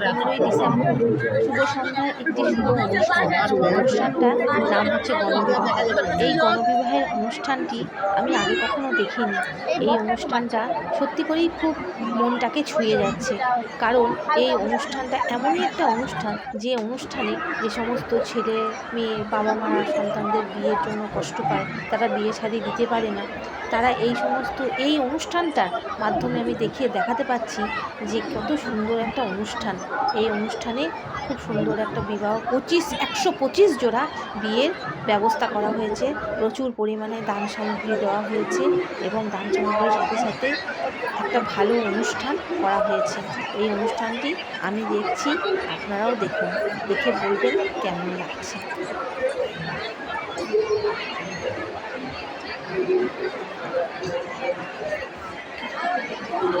পনেরোই ডিসেম্বর শুভ সন্ধ্যার একটি শুভ অনুষ্ঠান। অনুষ্ঠানটার নাম হচ্ছে গণবিবাহ। এই গণবিবাহের অনুষ্ঠানটি আমি আগে কখনো দেখিনি। এই অনুষ্ঠানটা সত্যি করেই খুব মনটাকে ছুঁয়ে যাচ্ছে। কারণ এই অনুষ্ঠানটা এমনই একটা অনুষ্ঠান, যে অনুষ্ঠানে যে সমস্ত ছেলে মেয়ে, বাবা মারা সন্তানদের বিয়ের জন্য কষ্ট পায়, তারা বিয়ে শাদি দিতে পারে না। তারা এই সমস্ত, এই অনুষ্ঠানটার মাধ্যমে আমি দেখিয়ে দেখাতে পাচ্ছি যে কত সুন্দর একটা অনুষ্ঠান। এই অনুষ্ঠানে খুব সুন্দর একটা বিবাহ, পঁচিশ, একশো পঁচিশ জোড়া বিয়ের ব্যবস্থা করা হয়েছে। প্রচুর পরিমাণে দান সামগ্রী দেওয়া হয়েছে এবং দান সামগ্রীর সাথে সাথে একটা ভালো অনুষ্ঠান করা হয়েছে। এই অনুষ্ঠানটি আমি দেখছি, আপনারাও দেখুন, দেখে বলবেন কেমন লাগছে। ও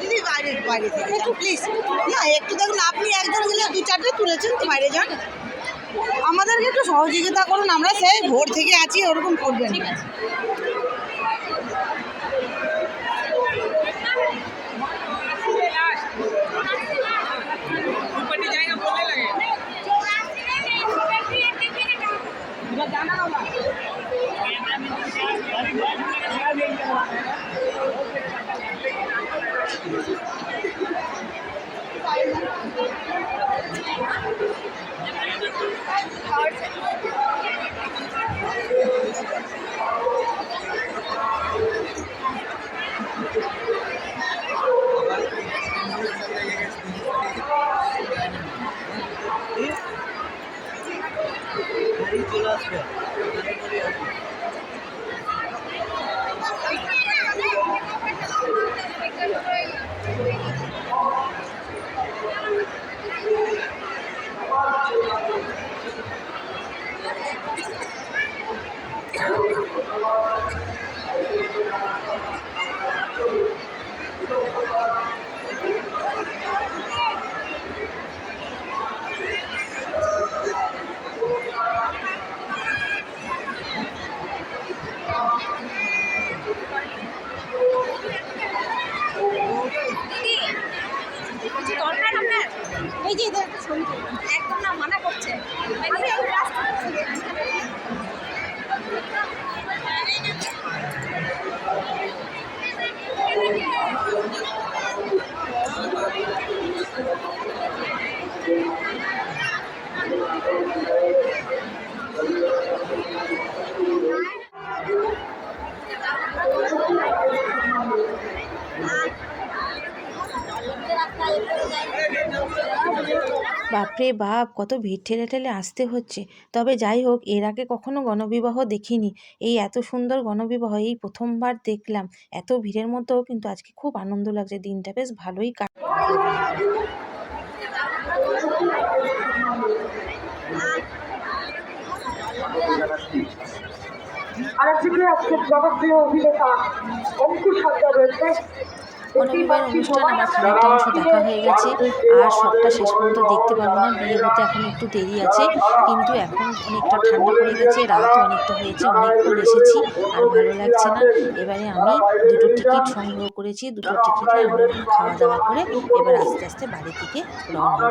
দিদি, বাইরে বাইরে থেকে প্লিজ না, একটু দেখুন, আপনি একজন মিলে দু চারটে তুলেছেন তো বাইরে যান। আমাদেরকে একটু সহযোগিতা করুন আমরা সেই ভোর থেকে আছি ওরকম করবেন। Thank you. এই যে। একদম না মানা করছে এই রাস্তা বাপরে বাপ, কত ভিড় ঠেলে ঠেলে আসতে হচ্ছে। তবে যাই হোক, এর আগে কখনো গণবিবাহ দেখিনি। এই এত সুন্দর গণবিবাহ এই প্রথমবার দেখলাম। এত ভিড়ের মধ্যেও কিন্তু আজকে খুব আনন্দ লাগছে। দিনটা বেশ ভালোই কাট আরেকদিকে আজকে জনপ্রিয় অভিনেতা অঙ্কুশ হাজরা রয়েছে। গণবিবাহের অনুষ্ঠান আমার খানিকটা অংশ দেখা হয়ে গেছে। আর সবটা শেষ পর্যন্ত দেখতে পারব না। বিয়ে হতে এখন একটু দেরি আছে, কিন্তু এখন অনেকটা ঠান্ডা পড়ে গেছে, রাত অনেকটা হয়েছে, অনেকক্ষণ এসেছি, আর ভালো লাগছে না। এবারে আমি দুটো টিকিট সংগ্রহ করেছি, দুটো টিকিটে আমরা খাওয়া দাওয়া করে এবার আস্তে আস্তে বাড়ির দিকে রওনা.